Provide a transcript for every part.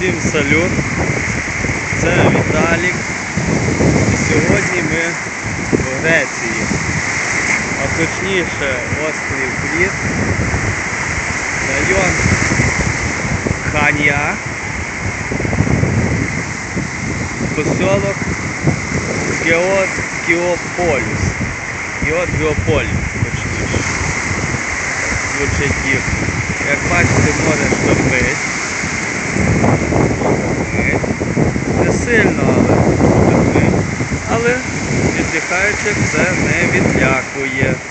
Всім салют. Це Віталік. І сьогодні ми в Греції. А точніше острів Кріт, район Ханія, поселок Георгіополіс. Георгіополіс, точніше. Звучить їх. Як бачите, море штопить. Не сильно, але. Але віддихаючих це не відлякує.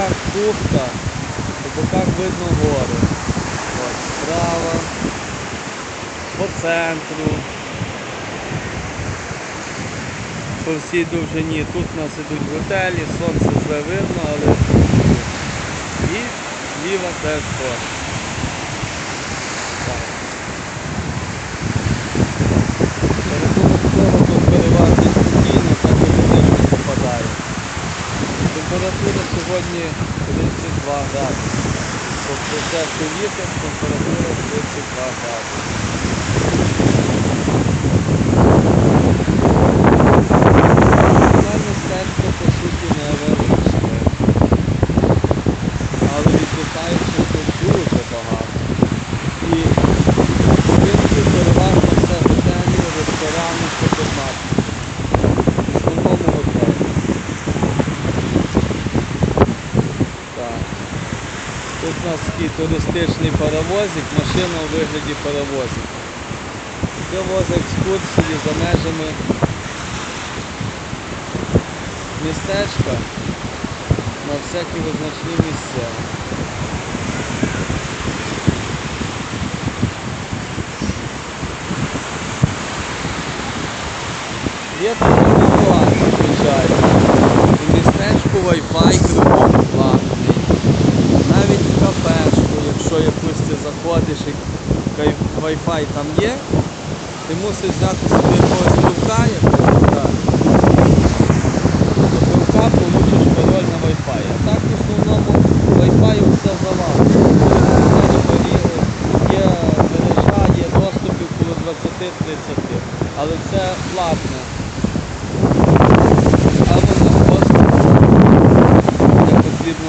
Боках кухта, по боках видно гори. От, справа, по центру. По всій довжині. Тут у нас ідуть готелі, сонце вже видно, але і зліва теж тут переважно спокійно, так і водичка попадає. Температура сьогодні 32 градуси. Тобто це вітер, температура 32 градуси. Нормальна стежка по суті невеличка. Але відлітаючих тут дуже багато. І будинки переважно все готелі, ресторани, супермаркети. В основному готелі. Так. Тут у нас такий туристичний паровозик, машина у вигляді паровозика. Це возить екскурсії за межами містечка на всякі визначні місця. Є тут нюанс, звичайно. У містечку Wi-Fi кругом. Wi-Fi там є, ти мусиш взяти собі якогось пивка, якогось, так. До получиш пароль на Wi-Fi. А так в основному Wi-Fi все завалено. Є- мережа, є доступів коло 20-30, але це платне. Або на доступ не потрібно.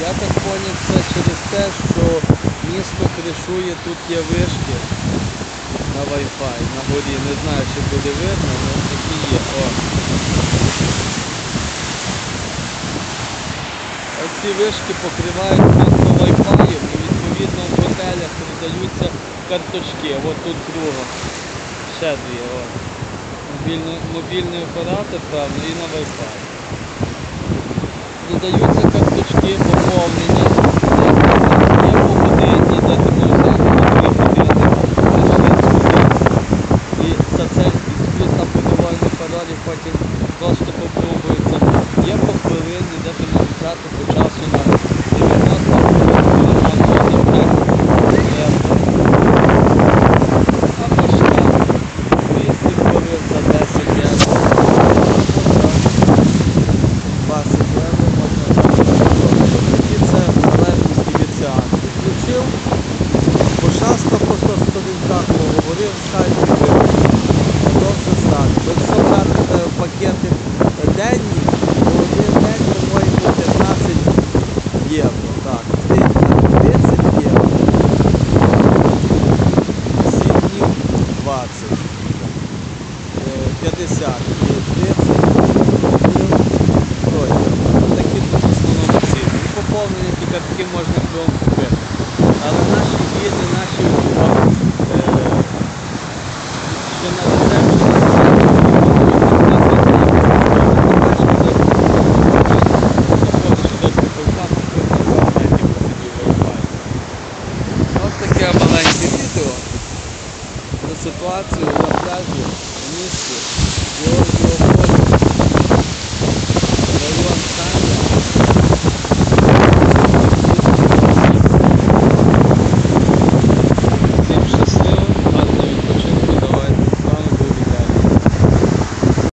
Я так зрозумів, це через те, що місто кришує, тут є вишки на Wi-Fi, на горі. Не знаю, чи буде видно, але такі є. О. Оці вишки покривають просто Wi-Fi і відповідно в готелях продаються карточки. От тут друга. Ще дві. О. Мобільний, мобільний оператор, правда, і на Wi-Fi. Додаються карточки поповнені, є по годині, де ти можеш взяти на 2 години, лишити сюди. І за це відкрит там подавальний пароль, і потім доступ опробується. Є по хвилині, де взяти по часу на ціни. І поповнення ті картки можна кругом купити. Але наші гіди, наші е, що на рецепті Ось таке маленьке відео про ситуацію на пляжі